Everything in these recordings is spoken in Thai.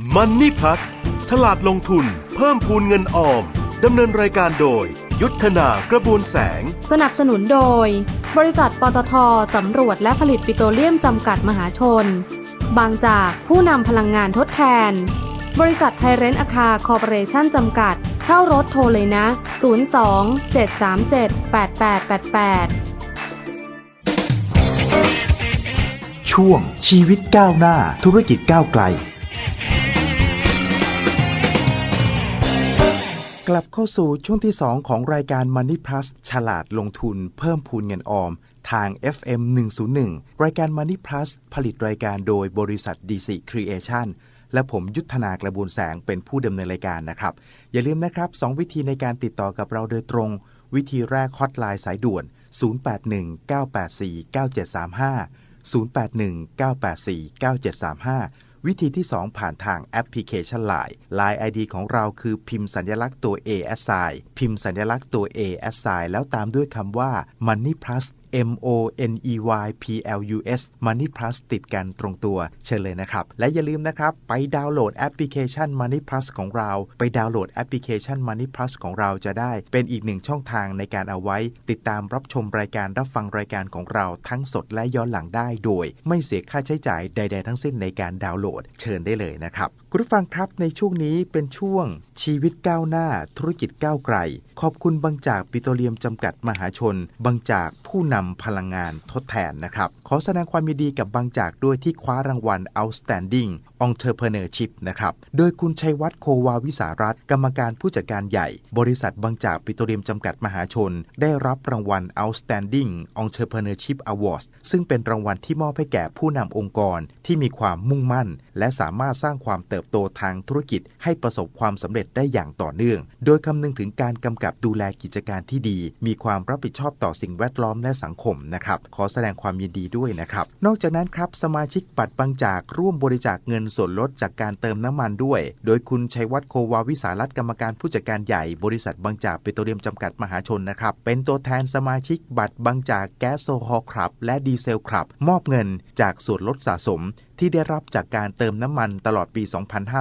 Money Plus ฉลาดลงทุน เพิ่มพูนเงินออม ดำเนินรายการโดย ยุทธนากระบวนแสง สนับสนุนโดย บริษัทปตทสำรวจและผลิตปิโตรเลียมจำกัดมหาชน บางจากผู้นำพลังงานทดแทน บริษัทไทยเรนต์อาคาคอร์ปอเรชั่นจำกัด เช่ารถโทรเลยนะ 02 737 8888 ช่วงชีวิตก้าวหน้าธุรกิจก้าวไกล กลับเข้าสู่ช่วงที่ 2 ของรายการ Money Plus ฉลาดลงทุนเพิ่มพูนเงินออม ทาง FM 101 รายการ Money Plus ผลิตรายการโดยบริษัท DC Creation และผมยุทธนากระบวนแสงเป็นผู้ดำเนินรายการนะครับ อย่าลืมนะครับ 2 วิธีในการติดต่อกับเราโดยตรง วิธีแรกฮอตไลน์สายด่วน 081 984 9735 0819849735 วิธีที่ 2 ผ่านทางแอปพลิเคชัน Line Line ID ของเราคือพิมพ์สัญลักษณ์ตัว A S I พิมพ์สัญลักษณ์ตัว A S I แล้วตามด้วยคำว่า Money Plus M O N E Y P L U S Money Plus ติดกันตรงตัวเชิญเลยนะครับ และอย่าลืมนะครับ ไปดาวน์โหลดแอปพลิเคชัน Money Plus ของเรา ไปดาวน์โหลดแอปพลิเคชัน Money Plus ของเราจะได้ เป็นอีกหนึ่งช่องทางในการเอาไว้ ติดตามรับชมรายการรับฟังรายการของเราทั้งสดและย้อนหลังได้โดย ไม่เสียค่าใช้จ่ายใด ๆ ทั้งสิ้นในการดาวน์โหลด เชิญได้เลยนะครับ คุณผู้ฟังครับในช่วงนี้เป็นช่วงชีวิตก้าวหน้า ธุรกิจก้าวไกล ขอบคุณบางจากปิโตรเลียมจำกัดมหาชน บางจากผู้นำพลังงานทดแทนนะครับ ขอแสดงความยินดีกับบางจากด้วยที่คว้ารางวัล Outstanding Entrepreneurship นะครับ โดยคุณชัยวัฒน์โควาวิสารัตกรรมการผู้จัดการใหญ่ บริษัทบางจากปิโตรเลียมจำกัดมหาชน ได้รับรางวัล Outstanding Entrepreneurship Awards ซึ่งเป็นรางวัลที่มอบให้แก่ผู้นำองค์กรที่มีความมุ่งมั่น และสามารถสร้างความเติบโตทางธุรกิจ ให้ประสบความสำเร็จได้อย่างต่อเนื่อง โดยคำนึงถึงการกำกับดูแลกิจการที่ดี มีความรับผิดชอบต่อสิ่งแวดล้อมและสังคมนะครับขอแสดงความยินดีด้วยนะครับนอกจากนั้นครับสมาชิกบัตรบางจากร่วมบริจาคเงินส่วนลดจากการเติมน้ำมันด้วย โดยคุณชัยวัฒน์โควาวิสารัตกรรมการผู้จัดการใหญ่บริษัทบางจากปิโตรเลียมจำกัดมหาชนนะครับ เป็นตัวแทนสมาชิกบัตรบางจากแก๊สโซฮอลคลับ และดีเซลคลับ มอบเงินจากส่วนลดสะสมที่ได้รับจากการเติมน้ำมันตลอดปี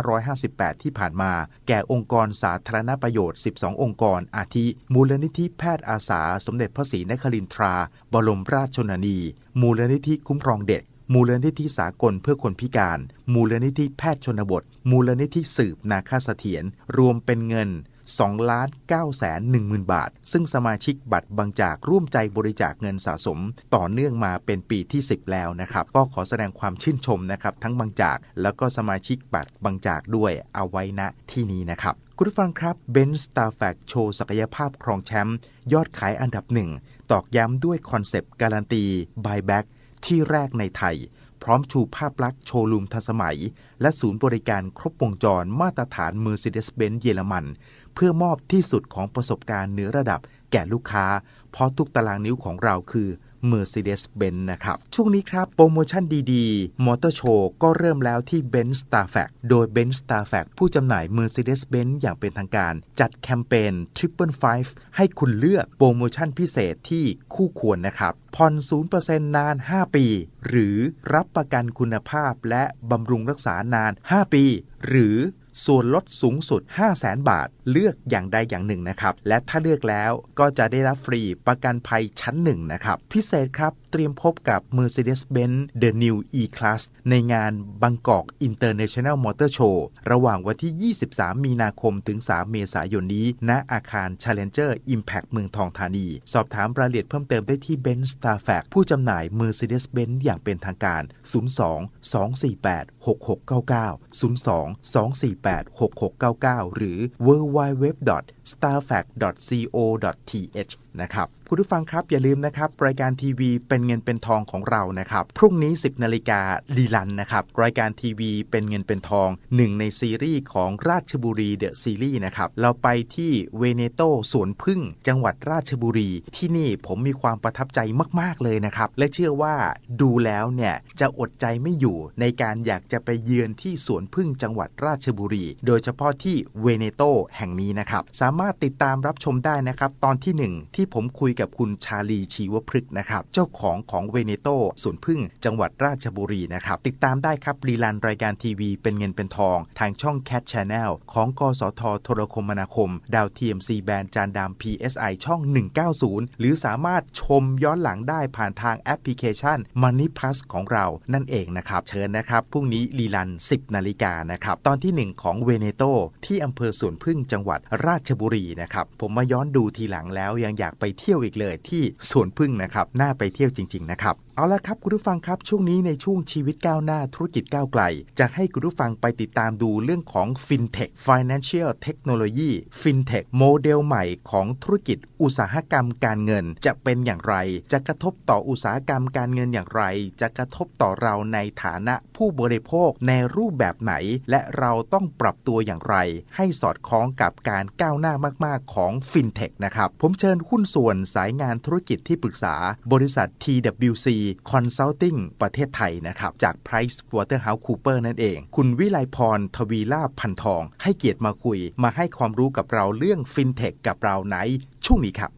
2558 ที่ผ่านมา แก่องค์กรสาธารณประโยชน์ 12 องค์กร อาทิ มูลนิธิแพทย์อาสา สมเด็จพระศรีนครินทรา บรมราชชนนี มูลนิธิคุ้มครองเด็ก มูลนิธิสากลเพื่อคนพิการ มูลนิธิแพทย์ชนบท มูลนิธิสืบนาคาเสถียรรวมเป็นเงิน2ล้าน9แสน1หมื่นบาท ซึ่งสมาชิกบัตรบางจากร่วมใจบริจาคเงินสะสม ต่อเนื่องมาเป็นปีที่ 10 แล้วนะครับ ก็ขอแสดงความชื่นชมนะครับ ทั้งบางจาก แล้วก็สมาชิกบัตรบางจากด้วยเอาไว้ณที่นี้นะครับคุณผู้ฟังครับเบนสตาร์แฟกโชว์ศักยภาพครองแชมป์ยอดขายอันดับหนึ่งตอกย้ำด้วยคอนเซปต์การันตีบายแบ็ก ที่แรกในไทย พร้อมชูภาพลักษณ์โชว์รูมทันสมัย และศูนย์บริการครบวงจรมาตรฐาน Mercedes-Benz เยอรมัน เพื่อมอบที่สุดของประสบการณ์เหนือระดับแก่ลูกค้า เพราะทุกตารางนิ้วของเราคือ Mercedes-Benz นะครับ ช่วงนี้ครับ โปรโมชั่นดีๆ มอเตอร์โชว์ก็เริ่มแล้วที่ Benz Star Fact โดย Benz Star Fact ผู้จำหน่าย Mercedes-Benz อย่างเป็นทางการ จัดแคมเปญ Triple Five ให้คุณเลือกโปรโมชั่นพิเศษที่คู่ควรนะครับผ่อน 0%นาน 5 ปี หรือรับประกันคุณภาพและบำรุงรักษานาน 5 ปี หรือ ส่วนลดสูงสุด 5 0 0แสนบาท เลือกอย่างใดอย่างหนึ่งนะครับ และถ้าเลือกแล้วก็จะได้รับฟรีประกันภัยชั้นหนึ่งนะครับ พิเศษครับ ตรียมพบกับ Mercedes-Benz The New E-Class ในงานบางกอก International Motor Show ระหว่างวันที่ 23 มีนาคมถึง 3 เมษายนนี้ ณ อาคาร Challenger Impact เมืองทองธานี สอบถามรายละเอียดเพิ่มเติมได้ที่ Benz Star f a c ผู้จำหน่าย Mercedes-Benz อย่างเป็นทางการ 02 248 6699 02 248 6699 หรือ www.starfact.co.th นะครับ คุณผู้ฟังครับ อย่าลืมนะครับ รายการทีวีเป็นเงินเป็นทองของเรานะครับ พรุ่งนี้ 10นาฬิกาลีลันนะครับ รายการทีวีเป็นเงินเป็นทองหนึ่งในซีรีส์ของราชบุรีเดอะซีรีส์นะครับ เราไปที่เวเนโตสวนพึ่ง จังหวัดราชบุรี ที่นี่ผมมีความประทับใจมาก ๆ เลยนะครับ และเชื่อว่าดูแล้วเนี่ย จะอดใจไม่อยู่ในการอยากจะไปเยือนที่สวนพึ่งจังหวัดราชบุรี โดยเฉพาะที่เวเนโตแห่งนี้นะครับสามารถติดตามรับชมได้นะครับตอนที่ 1 ที่ผมคุยกับคุณชาลีชีวพฤกษ์นะครับ เจ้าของของเวเนโตสวนพึ่ง จังหวัดราชบุรีนะครับ ติดตามได้ครับรีลันรายการทีวีเป็นเงินเป็นทอง ทางช่อง Cat Channel ของ กสทโทรคมนาคม ดาวเทียม C แบนจานดาม PSI ช่อง 190 หรือสามารถชมย้อนหลังได้ผ่านทางแอปพลิเคชัน Money Plus ของเรานั่นเองนะครับ เชิญนะครับพรุ่งนี้รีลัน 10 นาฬิกานะครับ ตอนที่ 1 ของเวเนโตที่อำเภอสวนพึ่งจังหวัดราชบุรีนะครับผมมาย้อนดูทีหลังแล้วยังอยากไปเที่ยวอีกเลยที่สวนพึ่งนะครับน่าไปเที่ยวจริง ๆ นะครับ เอาละครับคุณผู้ฟังครับช่วงนี้ในช่วงชีวิตก้าวหน้าธุรกิจก้าวไกล จะให้คุณผู้ฟังไปติดตามดูเรื่องของ FinTech Financial Technology FinTech โมเดลใหม่ของธุรกิจอุตสาหกรรมการเงิน จะเป็นอย่างไร จะกระทบต่ออุตสาหกรรมการเงินอย่างไร จะกระทบต่อเราในฐานะผู้บริโภคในรูปแบบไหน และเราต้องปรับตัวอย่างไร ให้สอดคล้องกับการก้าวหน้ามาก ๆ ของ FinTech นะครับผมเชิญหุ้นส่วนสายงานธุรกิจที่ปรึกษา บริษัท TWC Consulting ประเทศไทยนะครับ จาก Price Waterhouse Cooper นั่นเอง คุณวิไลพรทวีลาภพันทอง ให้เกียรติมาคุย มาให้ความรู้กับเราเรื่อง FinTech กับเราในช่วงนี้ครับ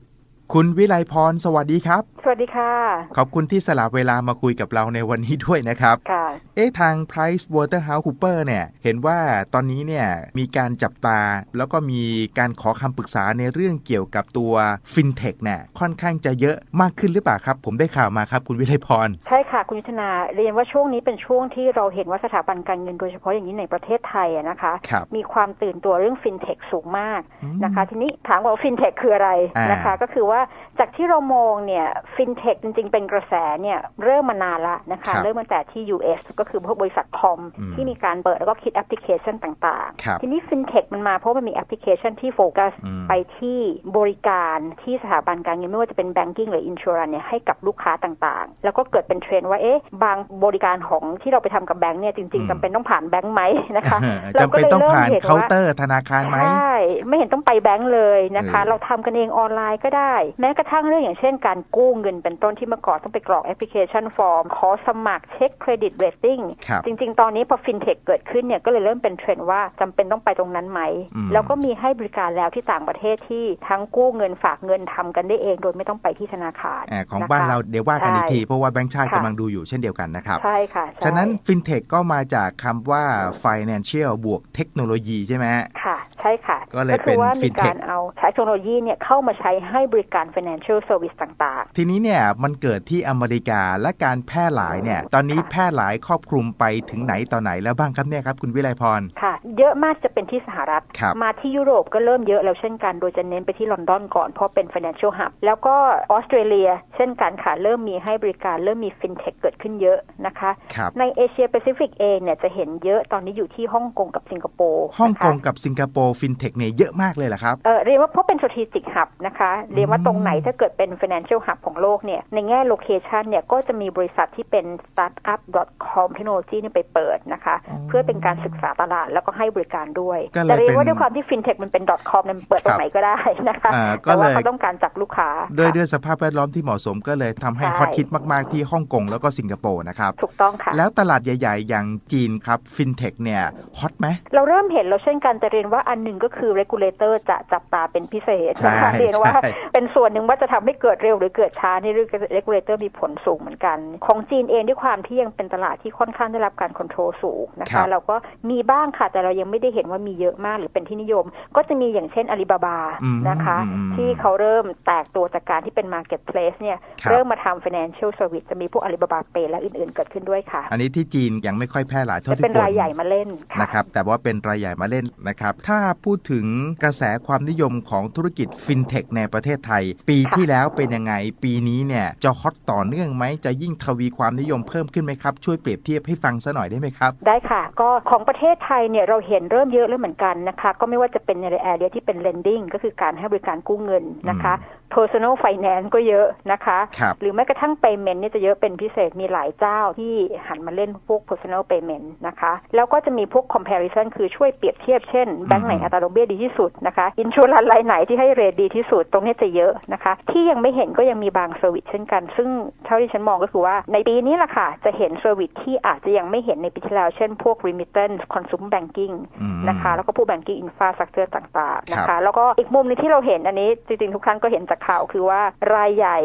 คุณวิไลพร สวัสดีครับ สวัสดีค่ะ ขอบคุณที่สละเวลามาคุยกับเราในวันนี้ด้วยนะครับ ค่ะ เอ๊ะทาง Price Waterhouse Cooper เนี่ย เห็นว่าตอนนี้เนี่ยมีการจับตา แล้วก็มีการขอคำปรึกษาในเรื่องเกี่ยวกับตัว FinTech เนี่ยค่อนข้างจะเยอะมากขึ้นหรือเปล่าครับ ผมได้ข่าวมาครับ คุณวิไลพร ใช่ค่ะ คุณยุทธนาเรียนว่าช่วงนี้เป็นช่วงที่เราเห็นว่าสถาบันการเงินโดยเฉพาะอย่างนี้ในประเทศไทยอะนะคะ ครับ มีความตื่นตัวเรื่อง FinTech สูงมากอืมนะคะ ทีนี้ถามว่า FinTech คืออะไรอ่านนะคะ ก็คือว่า Iowa จากที่เรามองเนี่ย FinTech จริง ๆ เป็นกระแสเนี่ยเริ่มมานานละนะคะครับเริ่มตั้งแต่ที่ US ก็คือพวกบริษัทคอมอืมที่มีการเปิดแล้วก็คิดแอปพลิเคชันต่างครับๆทีนี้ FinTech มันมาเพราะมันมีแอปพลิเคชันที่โฟกัสอืมไปที่บริการที่สถาบันการเงินไม่ว่าจะเป็น banking หรือ insurance เนี่ยให้กับลูกค้าต่างๆ แล้วก็เกิดเป็นเทรนด์ว่าเอ๊ะบางบริการของที่เราไปทำกับแบงค์เนี่ยจริงอืมๆจำเป็นต้องผ่านแบงค์ไหมนะคะจำเป็นต้องผ่านรก็ลยเคาริ่มน์ห็เตอร์ธนาคารไหมใช่ไม่เห็นต้องไปแบงค์เลยนะคะเออเราทำกันเองออนไลน์ก็ได้แม้กระทั่งเรื่องอย่างเช่นการกู้เงินเป็นต้นที่เมื่อก่อนต้องไปกรอกแอปพลิเคชันฟอร์ม ขอสมัครเช็คเครดิตเรตติ้งครับจริง ๆ ตอนนี้พอฟินเทคเกิดขึ้นเนี่ยก็เลยเริ่มเป็นเทรนด์ว่าจำเป็นต้องไปตรงนั้นไหมอืมแล้วก็มีให้บริการแล้วที่ต่างประเทศที่ทั้งกู้เงินฝากเงินทำกันได้เอง โดยไม่ต้องไปที่ธนาคารอ่าของนะคะบ้านเราเดี๋ยวว่ากันอีกใช่ที เพราะว่าแบงก์ชาติค่ะกำลังดูอยู่เช่นเดียวกันนะครับใช่ค่ะใช่ฉะนั้น FinTech ก็มาจากคำว่า Financial บวกเทคโนโลยีใช่ไหมฮะค่ะ ใช่ค่ะ ก็เลยเป็นคือว่ามี FinTech การเอาเทคโนโลยีเนี่ยเข้ามาใช้ให้บริการ financial service ต่างทีนี้เนี่ยมันเกิดที่อเมริกาและการแพร่หลายเนี่ยตอนนี้แพร่หลายครอบคลุมไปถึงไหนต่อไหนแล้วบ้างครับเนี่ยครับคุณวิไลพรๆค่ะ เยอะมากจะเป็นที่สหรัฐครับมาที่ยุโรปก็เริ่มเยอะแล้วเช่นกันโดยจะเน้นไปที่ลอนดอนก่อนเพราะเป็น financial hub แล้วก็ออสเตรเลีย เช่นกันค่ะเริ่มมีให้บริการเริ่มมี fintech เกิดขึ้นเยอะนะคะครับในเอเชียแปซิฟิกเองเนี่ยจะเห็นเยอะตอนนี้อยู่ที่ฮ่องกงกับสิงคโปร์ฮ่องนะคะกงกับสิงคโปร์ FinTech เนี่ยเยอะมากเลยเหรอครับเออเรียกว่าเพราะเป็น strategic hub นะคะเรียกว่าตรงไหนถ้าเกิดเป็น financial hub ของโลกเนี่ย ในแง่ location เนี่ย ก็จะมีบริษัทที่เป็น startup.com technology นี่ไปเปิดนะคะอ๋อเพื่อเป็นการศึกษาตลาดแล้วก็ให้บริการด้วยก็เลยแต่เรียกว่าเป็นด้วยความที่ fintech มันเป็น .com เนี่ยมันเปิดตรงไหนก็ได้นะคะอ่าก็แต่ว่าเลยเขาต้องการจับลูกค้า ด้วยค่ะด้วยสภาพแวดล้อมที่เหมาะสมก็เลยทำให้ใช่ฮอตฮิตมาก ๆ ที่ฮ่องกงแล้วก็สิงคโปร์นะครับ ถูกต้องค่ะ แล้วตลาดใหญ่ ๆ อย่างจีนครับ FinTech เนี่ยฮอตไหมเราเริ่มเห็นแล้วเช่นกันแต่เรียนว่าอันหนึ่งก็คือ regulator จะจับตาเป็นพิเศษนะคะใช่เรียนว่าใช่เป็นส่วนหนึ่งว่าจะทำให้เกิดเร็วหรือเกิดช้าในเรื่อง regulator มีผลสูงเหมือนกัน ของจีนเองด้วยความที่ยังเป็นตลาดที่ค่อนข้างได้รับการควบคุมสูงนะครัคะบเราก็มีบ้างค่ะแต่เรายังไม่ได้เห็นว่ามีเยอะมากหรือเป็นที่นิยม ก็จะมีอย่างเช่นอาลีบาบาอืมนะคะอืมที่เขาเริ่มแตกตัวจากการที่เป็น marketplace เนี่ยครับเริ่มมาทำ financial service จะมีพวกอาลีบาบาเปและอื่นๆ เกิดขึ้นด้วยค่ะ อันนี้ที่จีนยังไม่ค่อยแพร่หลายเท่าจะที่เป็นควรรายใหญ่มาเล่นค่ะนะครับแต่ว่าเป็นรายใหญ่มาเล่นนะครับ ถ้าพูดถึงกระแสความนิยมของธุรกิจฟินเทคในประเทศไทย ปีค่ะที่แล้วเป็นยังไง ปีนี้เนี่ยจะฮอตต่อเนื่องไหมจะยิ่งทวีความนิยมเพิ่มขึ้นไหมครับ ช่วยเปรียบเทียบให้ฟังซะหน่อยได้ไหมครับ ได้ค่ะ ก็ของประเทศไทยเนี่ยเราเห็นเริ่มเยอะแล้วเหมือนกันนะคะ ก็ไม่ว่าจะเป็นในแอเรียที่เป็น lending ก็คือการให้บริการกู้เงินนะคะ personal finance ก็เยอะนะคะครับหรือแม้กระทั่ง payment เนี่ยจะเยอะเป็นพิเศษมีหลายเจ้าที่หันมาเล่นพวก personal payment นะคะ แล้วก็จะมีพวก comparison คือช่วยเปรียบเทียบเช่นแบงก์ไหนอัตราดอกเบี้ยดีที่สุดนะคะ insurance รายไหนที่ให้เรทดีที่สุดตรงเนี้ยจะเยอะนะคะ ที่ยังไม่เห็นก็ยังมีบางเซอร์วิสเช่นกัน ซึ่งเท่าที่ฉันมองก็คือว่าในปีนี้แหละค่ะจะเห็นเซอร์วิสที่อาจจะยังไม่เห็นในปีที่แล้วเช่นพวก remittance consumer banking อืมนะคะแล้วก็พวก banking infrastructure ต่างๆนะครัคะบแล้วก็อีกมุมหนึงที่เราเห็นอันนี้จริงๆทุกท่านก็เห็นจากข่าวคือว่ารายใหญ่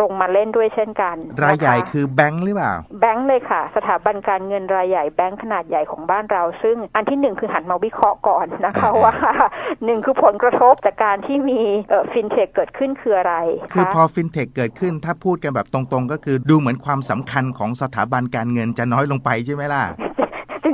ลงมาเล่นด้วยเช่นกัน รายใหญ่นะคะคือแบงค์หรือเปล่า แบงค์เลยค่ะ สถาบันการเงินรายใหญ่แบงค์ขนาดใหญ่ของบ้านเรา ซึ่งอันที่หนึ่งคือหันมาวิเคราะห์ก่อนนะคะอ่าว่าหนึ่งคือผลกระทบจากการที่มีฟินเทคเกิดขึ้นคืออะไร คือคะพอฟินเทคเกิดขึ้นถ้าพูดกันแบบตรงๆ ก็คือดูเหมือนความสำคัญของสถาบันการเงินจะน้อยลงไปใช่ไหมล่ะจ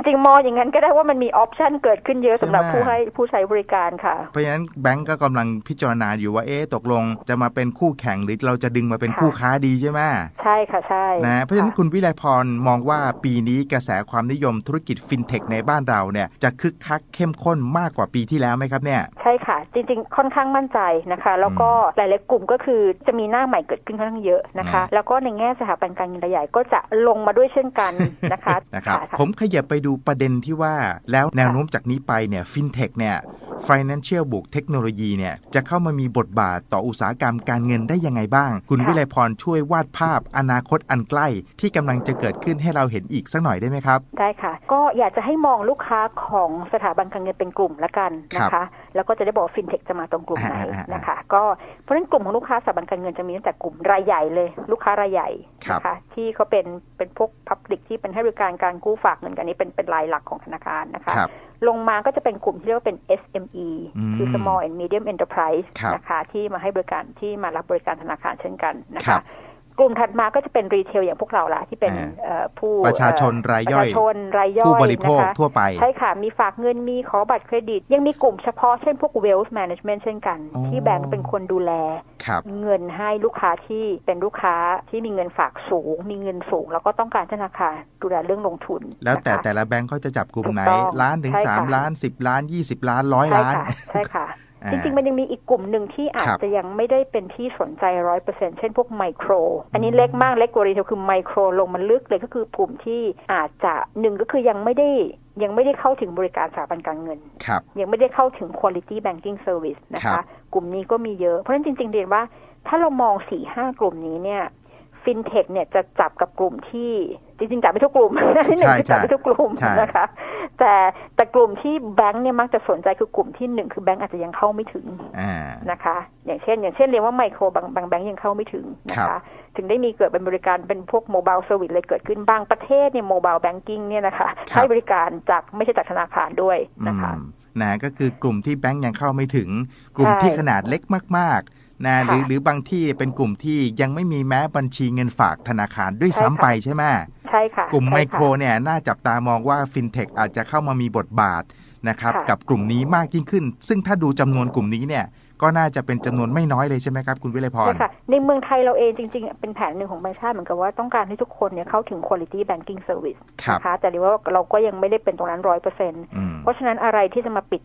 ริง ๆ มองอย่างนั้นก็ได้ว่ามันมีออปชันเกิดขึ้นเยอะใช่สำหรับไหมผู้ให้ผู้ใช้บริการค่ะ เพราะฉะนั้นแบงก์ก็กำลังพิจารณาอยู่ว่าเอ๊ะตกลงจะมาเป็นคู่แข่งหรือเราจะดึงมาเป็นค่ะคู่ค้าดีใช่ไหมใช่ค่ะใช่นะเพราะฉะนั้นค่คุณวิไลพรมองว่าปีนี้กระแสความนิยมธุรกิจฟินเทคในบ้านเราเนี่ยจะคึกคักเข้มข้นมากกว่าปีที่แล้วไหมครับเนี่ยใช่ค่ะ จริง ๆ ค่อนข้างมั่นใจนะคะ แล้วก็หลาย ๆ กลุ่มก็คือจะมีหน้าใหม่เกิดขึ้นค่อนข้างเยอะนะคะนะแล้วก็ในแง่สถาบันการเงินรายใหญ่ก็จะลงมาด้วยเช่นกันนะคะนะครับค่ะผมขยับไปดูประเด็นที่ว่าแล้วแนวโน้มจากนี้ไปเนี่ยฟินเทคเนี่ย Financial บวกเทคโนโลยีเนี่ยจะเข้ามามีบทบาทต่ออุตสาหกรรมการเงินได้ยังไงบ้าง คุณค่ะวิไลพรช่วยวาดภาพอนาคตอันใกล้ ที่กำลังจะเกิดขึ้นให้เราเห็นอีกสักหน่อยได้ไหมครับ ได้ค่ะ ก็อยากจะให้มองลูกค้าของสถาบันการเงินเป็นกลุ่มละกันนะคะ แล้วก็จะได้บอกฟินเทคจะมาตรงกลุ่มไหนอ่าๆๆนะคะ ก็เพราะฉะนั้นกลุ่มของลูกค้าสถาบันการเงินจะมีตั้งแต่กลุ่มรายใหญ่เลย ลูกค้ารายใหญ่ นะคะที่เขาเป็นเป็นพวกพับลิกที่เป็นให้บริการการกู้ฝากเงินกันนี้เป็นเป็นรายหลักของธนาคารนะคะครับลงมาก็จะเป็นกลุ่มที่เรียกว่าเป็น SME อืมคือ Small and Medium Enterprise ครับนะคะที่มาให้บริการที่มารับบริการธนาคารเช่นกันนะครัคะบ กลุ่มถัดมาก็จะเป็นรีเทลอย่างพวกเราล่ะที่เป็นอ่าเอ่อผู้ประชาชนรายย่อยประชาชนรายย่อยผู้บริโภคนะคะทั่วไป ใช่ค่ะ มีฝากเงินมีขอบัตรเครดิต ยังมีกลุ่มเฉพาะเช่นพวก wealth management เช่นกันอ๋อที่แบงก์เป็นคนดูแลครับเงินให้ลูกค้าที่เป็นลูกค้าที่มีเงินฝากสูง มีเงินสูง แล้วก็ต้องการธนาคารดูแลเรื่องลงทุน แล้วแต่นะคะแต่ละแบงก์เขาจะจับกลุ่มไหนถูกต้องล้านถึงใช่สามค่ะล้านสิบล้านยี่สิบล้านร้อยใช่ล้านค่ะใช่ค่ะอ่า จริงๆ มันยังมีอีกกลุ่มหนึ่งที่อาจครับจะยังไม่ได้เป็นที่สนใจร้อยเปอร์เซ็นเช่นพวกไมโคร อันนี้เล็กมากเล็กกว่ารีเทลคือไมโครลงมันลึกเลยก็คือกลุ่มที่อาจจะหนึ่งก็คือยังไม่ได้ยังไม่ได้เข้าถึงบริการสถาบันการเงินครับยังไม่ได้เข้าถึง quality banking service นะครัคะบกลุ่มนี้ก็มีเยอะ เพราะฉะนั้นจริง ๆ เรียนว่าถ้าเรามองสี่ห้ากลุ่มนี้เนี่ย ฟินเทคเนี่ยจะจับกับกลุ่มที่จริงๆจับไม่ทุกกลุ่มที่หนึ่งคือจับไม่ทุกกลุ่มใช่นะคะ แต่แต่กลุ่มที่แบงค์เนี่ยมักจะสนใจคือกลุ่มที่หนึ่งคือแบงค์อาจจะยังเข้าไม่ถึงอ่านะคะ อย่างเช่น อย่างเช่นเรียนว่าไมโครบางบางแบงค์ยังเข้าไม่ถึงนะครัคะบถึงได้มีเกิดเป็นบริการเป็นพวกโมบายเซอร์วิสเลยเกิดขึ้นบางประเทศเนี่ยโมบายแบงกิ้งเนี่ยนะคะให้บริการจากไม่ใช่จากธนาคารด้วยนะคะอืมนะก็คือกลุ่มที่แบงก์ยังเข้าไม่ถึง กลุ่มใช่ที่ขนาดเล็กมากๆ นะหรือค่ะหรือบางที่เป็นกลุ่มที่ยังไม่มีแม้บัญชีเงินฝากธนาคารด้วยใช่ซ้ำค่ะไปใช่ไหมใช่ค่ะกลุ่มใช่ไมค่ะโครเนี่ยน่าจับตามองว่าฟินเทคอาจจะเข้ามามีบทบาทนะครับค่ะกับกลุ่มนี้มากยิ่งขึ้น ซึ่งถ้าดูจำนวนกลุ่มนี้เนี่ยก็น่าจะเป็นจำนวนไม่น้อยเลยใช่ไหมครับคุณวิไลพรใช่ค่ะในเมืองไทยเราเองจริง ๆ เป็นแผนหนึ่งของแบงค์ชาติเหมือนกับว่าต้องการให้ทุกคนเนี่ยเข้าถึง quality banking service ครับนะคะแต่เรียกว่าเราก็ยังไม่ได้เป็นตรงนั้นร้อยเปอร์เซ็นต์อืมเพราะฉะนั้นอะไรที่จะมาปิด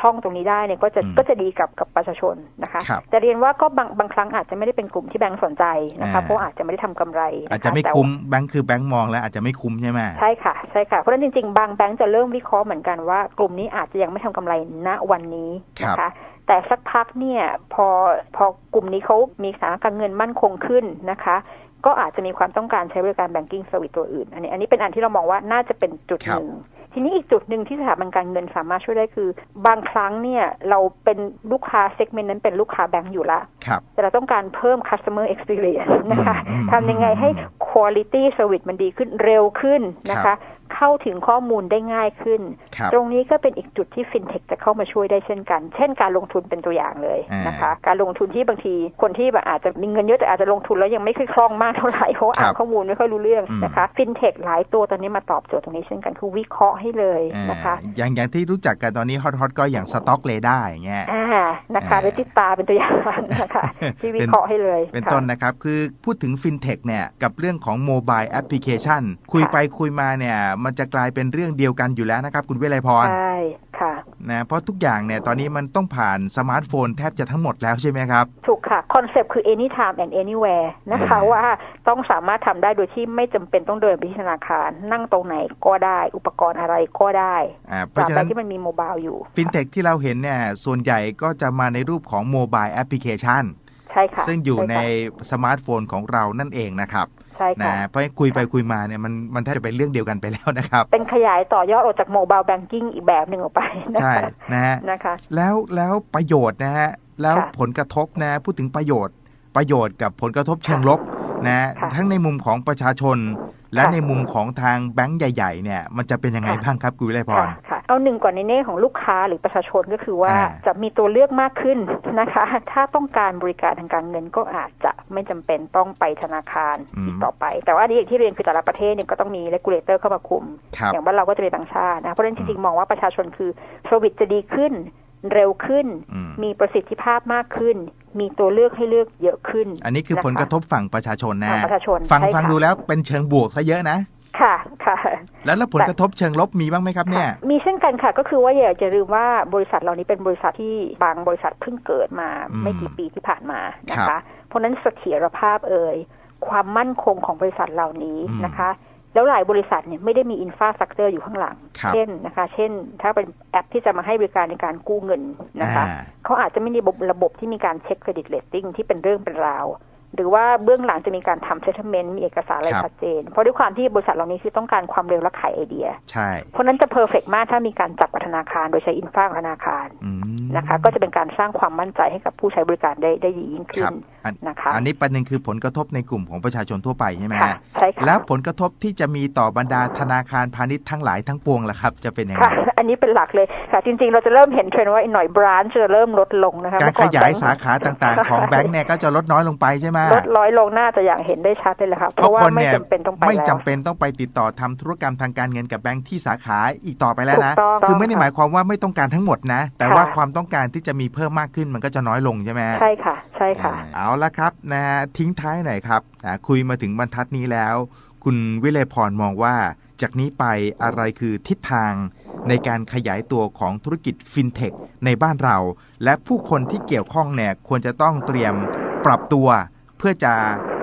ช่องตรงนี้ได้เนี่ยก็จะอืมก็จะดีกับกับประชาชนนะคะครับแต่เรียนว่าก็บางบางครั้งอาจจะไม่ได้เป็นกลุ่มที่แบงก์สนใจนะคะอ่าเพราะอาจจะไม่ได้ทำกำไรนคอาจจะไม่แต่ว่าคุ้มแบงก์คือแบงก์มองแล้วอาจจะไม่คุ้มใช่ไหมใช่ค่ะใช่ค่ะเพราะฉะนั้นจริงๆ บางแบงก์จะเริ่มวิเคราะห์เหมือนกันว่ากลุ่มนี้อาจจะยังไม่ทำกำไรณวันนี้นะคะแต่สักพักเนี่ยพอพอกลุ่มนี้เขามีสถานการณ์เงินมั่นคงขึ้นนะคะ ก็อาจจะมีความต้องการใช้บริการ banking service ตัวอื่น อันนี้อันนี้เป็นอันที่เรามองว่าน่าจะเป็นจุดครัหบนึ่ง ทีนี้อีกจุดหนึ่งที่สถาบันการเงินสามารถช่วยได้คือ บางครั้งเนี่ยเราเป็นลูกค้าเซกเมนต์นั้นเป็นลูกค้าแบงก์อยู่ละครับแต่เราต้องการเพิ่ม customer experience นะคะอืมทำยังไงให้ quality service มันดีขึ้นเร็วขึ้นนะครัคะบ เข้าถึงข้อมูลได้ง่ายขึ้นครับตรงนี้ก็เป็นอีกจุดที่ฟินเทคจะเข้ามาช่วยได้เช่นกัน เช่นการลงทุนเป็นตัวอย่างเลยอ่านนะคะ การลงทุนที่บางทีคนที่แบบอาจจะมีเงินเยอะแต่อาจจะลงทุนแล้วยังไม่ค่อยคล่องมากเท่าไหร่เพราะว่าอ่านข้อมูลไม่ค่อยรู้เรื่องอืมนะคะฟินเทคหลายตัวตอนนี้มาตอบโจทย์ตรงนี้เช่นกันคือวิเคราะห์ให้เลยอ่านะคะอย่างอย่างที่รู้จักกันตอนนี้ฮอตฮอตก็อย่างสต็อกเลด้าอย่างเงี้ยอ่านะคะอ่าเรจิตาเป็นตัวอย่างนะคะที่วิเคราะห์ให้เลย เป็นค่ะต้นนะครับคือพูดถึงฟินเทคเนี่ยกับเรื่องของโมบายแอปพลิเคชันคุยค่ะไปคุยมาเนี่ยมันจะกลายเป็นเรื่องเดียวกันอยู่แล้วนะครับ คุณเวไลพรใช่ค่ะนะเพราะทุกอย่างเนี่ยตอนนี้มันต้องผ่านสมาร์ทโฟนแทบจะทั้งหมดแล้วใช่ไหมครับ ถูกค่ะ คอนเซปต์คือ anytime and anywhere นะคะอ่าว่าต้องสามารถทำได้โดยที่ไม่จำเป็นต้องเดินไปที่ธนาคาร นั่งตรงไหนก็ได้อุปกรณ์อะไรก็ได้อ่าเพตราราะบฉะใดนั้นที่มันมีโมบายอยู่ฟินเทคที่เราเห็นเนี่ยส่วนใหญ่ก็จะมาในรูปของโมบายแอปพลิเคชัน ใช่ค่ะซึ่งอยู่ช่ในค่ะ สมาร์ทโฟนของเรานั่นเองนะครับใช่ค่ะ นะเพราะฉะนั้นคุยไปคุยมาเนี่ยมันมันแทบจะเป็นเรื่องเดียวกันไปแล้วนะครับ เป็นขยายต่อยอดออกจากโมบายแบงกิ้งอีกแบบหนึ่งออกไปนะใช่คะนะฮะ นะคะ แล้วแล้วประโยชน์นะฮะแล้วค่ะผลกระทบนะพูดถึงประโยชน์ ประโยชน์กับผลกระทบเชิงลบ นะค่ะทั้งในมุมของประชาชน และค่ะในมุมของทางแบงก์ใหญ่ๆเนี่ยมันจะเป็นยังไงค่ะบ้างครับคุณวิไลพรค่ะค่ะเอาหนึ่งก่อนในแง่ของลูกค้าหรือประชาชนก็คือว่าอ่าจะมีตัวเลือกมากขึ้นนะคะ ถ้าต้องการบริการทางการเงินก็อาจจะไม่จำเป็นต้องไปธนาคารอีกต่อไป แต่ว่าอันนี้อย่างที่เรียนคือแต่ละประเทศเนี่ยก็ต้องมีเลกูเลเตอร์เข้ามาคุมครับอย่างบ้านเราก็จะเป็นต่างชาตินะเพราะฉะนั้นจริงๆมองว่าประชาชนคือเซอร์วิสจะดีขึ้นเร็วขึ้นอืมมีประสิทธิภาพมากขึ้น มีตัวเลือกให้เลือกเยอะขึ้น อันนี้คือนะคะผลกระทบฝั่งประชาชนนะฝั่งประชาชนฟังใช่ฟังค่ะดูแล้วเป็นเชิงบวกซะเยอะนะค่ะค่ะแล้วแล้วผลกระทบเชิงลบมีบ้างไหมครับเนี่ย มีเช่นกันค่ะ ก็คือว่าอย่าจะลืมว่าบริษัทเหล่านี้เป็นบริษัทที่บางบริษัทเพิ่งเกิดมาอืมไม่กี่ปีที่ผ่านมานะครัคะบเพราะฉะนั้นเสถียรภาพเอ่ยความมั่นคงของบริษัทเหล่านี้อืมนะคะ แล้วหลายบริษัทเนี่ยไม่ได้มีอินฟ a สตรักเจอร์อยู่ข้างหลังครับเช่นนะคะ เช่น ถ้าเป็นแอปที่จะมาให้บริการในการกู้เงินนะคะอ่าเขาอาจจะไม่มีระบบระบบที่มีการเช็คเครดิตเลตติ้งที่เป็นเรื่องเป็นราวหรือว่าเบื้องหลังจะมีการทำเซ t เมนต์มีเอกสารอะไรครับชัดเจน เพราะด้วยความที่บริษัทเหล่านี้คือต้องการความเร็วและขายไอเดีย ใช่ เพราะฉะนั้นจะเพอร์เฟกมากถ้ามีการจับกับธนาคารโดยใช้อินฟาของธนาคารอืมนะคะ ก็จะเป็นการสร้างความมั่นใจให้กับผู้ใช้บริการได้ได้ดียิ่งคขึ้รันบอั นนะคะอันนี้ประเด็นคือผลกระทบในกลุ่มของประชาชนทั่วไปใช่ไหมค่ะฮะใช่ค่ะแล้วผลกระทบที่จะมีต่อบรรดาธนาคารพาณิชย์ทั้งหลายทั้งปวงล่ะครับ จะเป็นยังไงค่ะอันนี้เป็นหลักเลยค่ะ จริง ๆ เราจะเริ่มเห็นเทรนด์ว่าอีกหน่อยบรานช์จะเริ่มลดลงนะคะการเมื่อขอนยายแบงค์สาขาต่างๆ ของแบงก์เนี่ยก็จะลดน้อยลงไปใช่ไหมลดร้อยลงน่าจะอย่างเห็นได้ชัดเลยแหละค่ะเพเพราะราะว่าคนไม่เนี่ยจำเป็นต้องไปไม่แล้วจำเป็นต้องไปติดต่อทำธุรกรรมทางการเงินกับแบงก์ที่สาขาอีกต่อไปแล้วนะถูกต้องคือไม่ได้ค่ะหมายความว่าไม่ต้องการทั้งหมดนะ แต่ค่ะว่าความต้องการที่จะมีเพิ่มมากขึ้นมันก็จะน้อยลงใช่ไหมใช่ค่ะ ใช่ค่ะอ่าเอาละครับนะฮะทิ้งท้ายหน่อยครับคุยมาถึงบรรทัดนี้แล้ว คุณวิเลพรมองว่าจากนี้ไปอะไรคือทิศทางในการขยายตัวของธุรกิจฟินเทคในบ้านเรา และผู้คนที่เกี่ยวข้องเนี่ยควรจะต้องเตรียมปรับตัว เพื่อจะ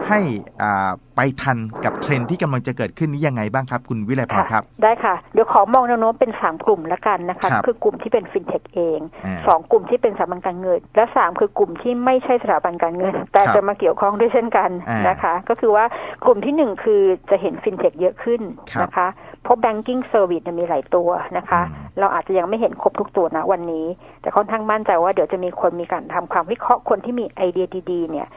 ให้อ่าไปทันกับเทรนด์ที่กำลังจะเกิดขึ้นนี้ยังไงบ้างครับ คุณวิไลพรครับ ได้ค่ะ เดี๋ยวขอมองแนวโน้มเป็น 3 กลุ่มละกันนะคะครับคือกลุ่มที่เป็นฟินเทคเองอ่าสองกลุ่มที่เป็นสถาบันการเงิน และสามคือกลุ่มที่ไม่ใช่สถาบันการเงิน แต่ครับจะมาเกี่ยวข้องด้วยเช่นกันอ่านนะคะ ก็คือว่ากลุ่มที่หนึ่งคือจะเห็นฟินเทคเยอะขึ้นครับนะคะเพราะ banking service เนี่ยมีหลายตัวนะคะอืมเราอาจจะยังไม่เห็นครบทุกตัวนะวันนี้ แต่ค่อนข้างมั่นใจว่าเดี๋ยวจะมีคนมีการทำความวิเคราะห์คนที่มีไอเดียดีๆเนี่ย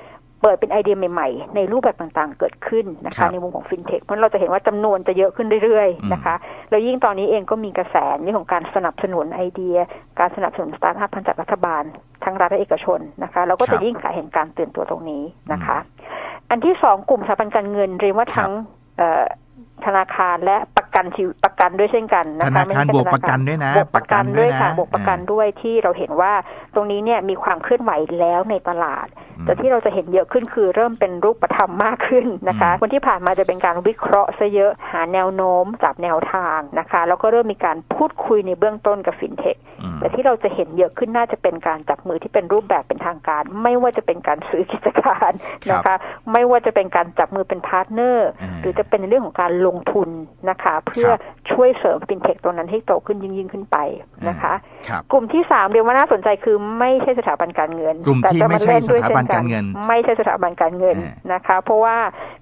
เปิดเป็นไอเดียใหม่ๆ ในรูปแบบต่างๆ เกิดขึ้นนะครัคะบในมุมของฟินเทคเพราะเราจะเห็นว่าจำนวนจะเยอะขึ้นเรื่อยอืมๆนะคะ แล้วยิ่งตอนนี้เองก็มีกระแสเรื่องของการสนับสนุนไอเดีย การสนับสนุนสตาร์ทอัพทางจากรัฐบาล ทั้งรัฐและเอกชนนะคะเราก็ครัจะบยิ่งเห็นการตื่นตัวตรงนี้นะคะ อันที่สองกลุ่มสถาบันการเงินเรียกว่าทั้งเอ่อ ธนาคารและประกันชีวิตประกันด้วยเช่นกันธนะคะนาไม่คารใช่บวกธประกันด้วยนะบวกประกันด้วยค่ะนะบวกประกันด้วยที่เราเห็นว่าตรงนี้เนี่ยมีความเคลื่อนไหวแล้วในตลาดอืมแต่ที่เราจะเห็นเยอะขึ้นคือเริ่มเป็นรูปธรรมมากขึ้นนะคะอืมคนที่ผ่านมาจะเป็นการวิเคราะห์ซะเยอะหาแนวโน้มจับแนวทางนะคะแล้วก็เริ่มมีการพูดคุยในเบื้องต้นกับฟินเทคอืมแต่ที่เราจะเห็นเยอะขึ้นน่าจะเป็นการจับมือที่เป็นรูปแบบเป็นทางการ ไม่ว่าจะเป็นการซื้อกิจการนะคะ ไม่ว่าจะเป็นการจับมือเป็นพาร์ทเนอร์อ่าหรือจะเป็นในเรื่องของการลงทุนนะคะ เพื่อครับช่วยเสริมฟินเทคตัวนั้นให้โตขึ้นยิ่งยิ่งๆขึ้นไปนะคะครับกลุ่มที่สามเรียกว่าน่าสนใจคือไม่ใช่สถาบันการเงิน กลุ่มที่แต่จะไม่ใช่เล่นด้วยสถาบันการเงินช่ไม่ใช่สถาบันการเงินอ่านะคะ เพราะว่า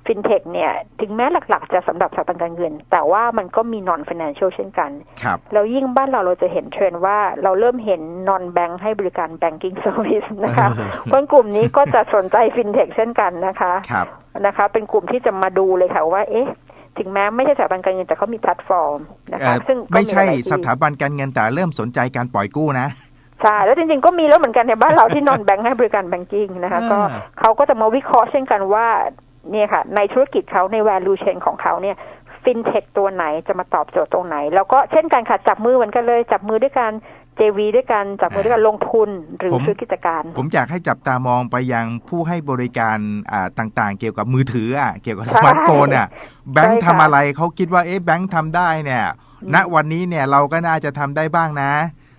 ฟินเทคเนี่ยถึงแม้หลักๆ จะสำหรับสถาบันการเงิน แต่ว่ามันก็มี non financial เช่นกันครับแล้วยิ่งบ้านเราเราจะเห็นเทรนด์ว่าเราเริ่มเห็น non bank ให้บริการ banking service นะคะเออเพราะกลุ่มนี้ก็จะสนใจฟินเทคเช่นกันนะคะครับนะคะ เป็นกลุ่มที่จะมาดูเลยค่ะว่า เอ๊ะ ถึงแม้ไม่ใช่สถาบันการเงินแต่เขามีแพลตฟอร์มนะเอ่คะอซึ่งก็ไม่ใช่หลายที่สถาบันการเงินแต่เริ่มสนใจการปล่อยกู้นะใช่แล้วจริงๆก็มีแล้วเหมือนกันในบ้านเราที่ non bank ให้บริการ banking นะคะอ่าก็เขาก็จะมาวิเคราะห์เช่นกันว่าเนี่ยค่ะ ในธุรกิจเขาใน value chain ของเขาเนี่ยฟินเทคตัวไหนจะมาตอบโจทย์ตรงไหน แล้วก็เช่นกันค่ะจับมือเหมือนกันเลย จับมือด้วยกัน JV ด้วยกันจับมือด้วยกันลงทุนหรือผมซื้อกิจการ ผมอยากให้จับตามองไปยังผู้ให้บริการอ่าต่างๆ เกี่ยวกับมือถืออะเกี่ยวกับใช่สมาร์ทโฟนอะแบงค์ใช่ค่ะทำอะไรเขาคิดว่าเอ๊ะแบงค์ทำได้เนี่ยณวันนี้เนี่ยเราก็น่าจะทำได้บ้างนะ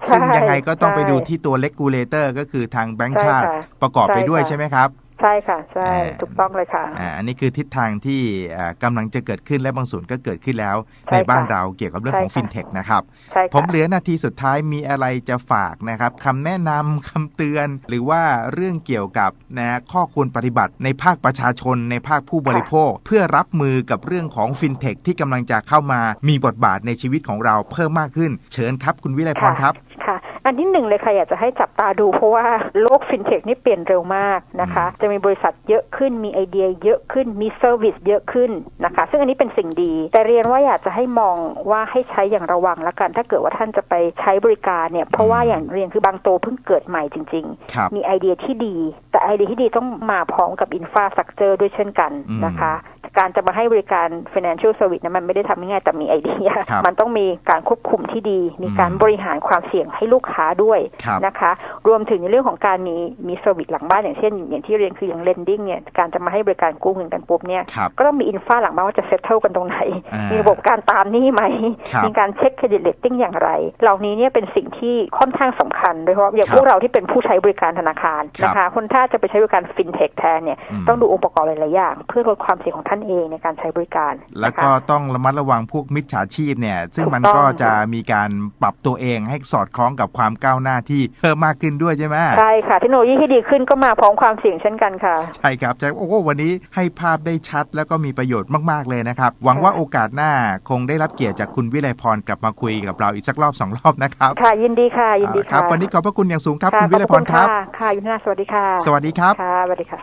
ใช่ซึ่งยังไงก็ต้องไปใช่ดูที่ตัวเลกูเลเตอร์ก็คือทางแบงค์ใช่ชาติค่ะประกอบไปด้วยใช่ค่ะใช่ไหมครับ ใช่ค่ะ ใช่อ่าถูกต้องเลยค่ะอ่าอันนี้คือทิศทางที่อ่ากำลังจะเกิดขึ้นและบางส่วนก็เกิดขึ้นแล้วใช่ในบ้านค่ะเราเกี่ยวกับเรื่องของใช่ฟิค่ะนเทคนะครับใช่ผมค่ะเหลือนาทีสุดท้ายมีอะไรจะฝากนะครับคำแนะนำคำเตือน หรือว่าเรื่องเกี่ยวกับนะข้อควรปฏิบัติในภาคประชาชน ในภาคผู้บริโภค เพื่อรับมือกับเรื่องของฟินเทคที่กำลังจะเข้ามามีบทบาทในชีวิตของเราเพิ่มมากขึ้น เชิญครับ คุณวิไลพรครับค่ะ อันญนิดหนึ่งเลยค่ะอยากจะให้จับตาดูเพราะว่าโลกฟินเทคนี่เปลี่ยนเร็วมากนะคะ จะมีบริษัทเยอะขึ้นมีไอเดียเยอะขึ้นมีเซอร์วิสเยอะขึ้นนะคะ ซึ่งอันนี้เป็นสิ่งดี แต่เรียนว่าอยากจะให้มองว่าให้ใช้อย่างระวังแล้วกัน ถ้าเกิดว่าท่านจะไปใช้บริการเนี่ยเพราะว่าอย่างเรียนคือบางโตวเพิ่งเกิดใหม่จริงๆครับมีไอเดียที่ดี แต่ไอเดียที่ดีต้องมาพร้อมกับอินฟราสตรักเจอร์ด้วยเช่นกันอืมนะคะการจะมาให้บริการ financial service นะมันไม่ได้ทำง่ายๆแต่มีไอเดียครับมันต้องมีการควบคุมที่ดี มีการอืมบริหารความเสี่ยงให้ลูกค้าด้วยครับนะคะ รวมถึงในเรื่องของการมีมีเซอร์วิสหลังบ้านอย่างเช่น อย่างที่เรียนคืออย่าง lending เนี่ยการจะมาให้บริการกู้เงินกันปุ๊บเนี่ยครับก็ต้องมีอินฟาหลังบ้านว่าจะ settle กันตรงไหนอ่ามีมีระบบการตามหนี้ไหมครับมีการเช็คเครดิตเรตติ้งอย่างไร เหล่านี้เนี่ยเป็นสิ่งที่ค่อนข้างสำคัญโดยเฉพาะอย่างครับพวกเราที่เป็นผู้ใช้บริการธนาคารครับนะคะคนถ้าจะไปใช้บริการฟินเทคแทนเนี่ยอืมต้องดูองค์ประกอบหลายๆอย่าง เพื่อลดความเสี่ยงของท่านเองในการใช้บริการ แล้วก็นะคะต้องระมัดระวังพวกมิจฉาชีพเนี่ยซึ่งถูกมันต้องก็จะมีการปรับตัวเองให้สอดคล้องกับความก้าวหน้าที่เพิ่มมากขึ้นด้วยใช่ไหมใช่ค่ะเทคโนโลยีที่ดีขึ้นก็มาพร้อมความเสี่ยงเช่นกันค่ะ ใช่ครับใช่โอ้โหวันนี้ให้ภาพได้ชัดแล้วก็มีประโยชน์มากๆเลยนะครับ หวังว่าโอกาสหน้าคงได้รับเกียรติจากคุณวิไลพรกลับมาคุยกับเราอีกสักรอบสองรอบนะครับค่ะยินดีค่ะยินดีคค่ะรับวันนี้ขอบพระคุณอย่างสูงครับะคุณวิไลพรครับขอณะค่ะยุทธนาสวัสดีค่ะ สวัสดีครับค่ะสวัสดีค่ะ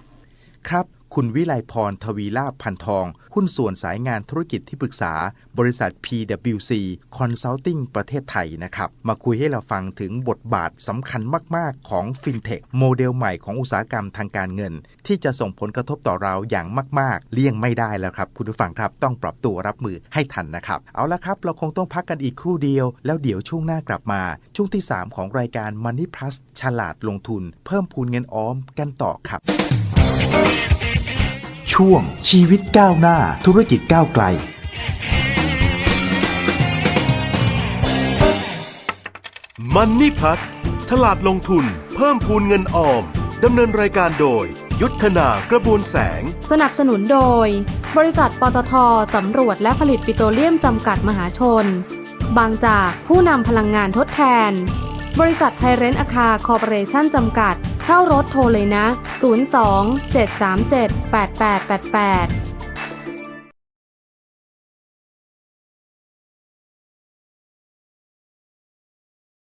ครับ คุณวิไลพรทวีลาภพันทอง หุ้นส่วนสายงานธุรกิจที่ปรึกษา บริษัท PwC Consulting ประเทศไทยนะครับ มาคุยให้เราฟังถึงบทบาทสำคัญมาก ๆ ของ FinTech โมเดลใหม่ของอุตสาหกรรมทางการเงิน ที่จะส่งผลกระทบต่อเราอย่างมาก ๆ เลี่ยงไม่ได้แล้วครับ คุณผู้ฟังครับต้องปรับตัวรับมือให้ทันนะครับ เอาละครับ เราคงต้องพักกันอีกครู่เดียว แล้วเดี๋ยวช่วงหน้ากลับมา ช่วงที่ 3 ของรายการ Money Plus ฉลาดลงทุน เพิ่มพูนเงินออมกันต่อครับ ช่วงชีวิตก้าวหน้า ธุรกิจก้าวไกล Money Plus ฉลาดลงทุน เพิ่มพูนเงินออม ดำเนินรายการโดย ยุทธนากระบวนแสง สนับสนุนโดย บริษัทปตทสำรวจและผลิตปิโตรเลียมจำกัดมหาชน บางจากผู้นำพลังงานทดแทน บริษัทไทยเรนท์อาคาคอร์ปอเรชั่นจำกัด เข้ารถโทรเลยนะ 02 737 8888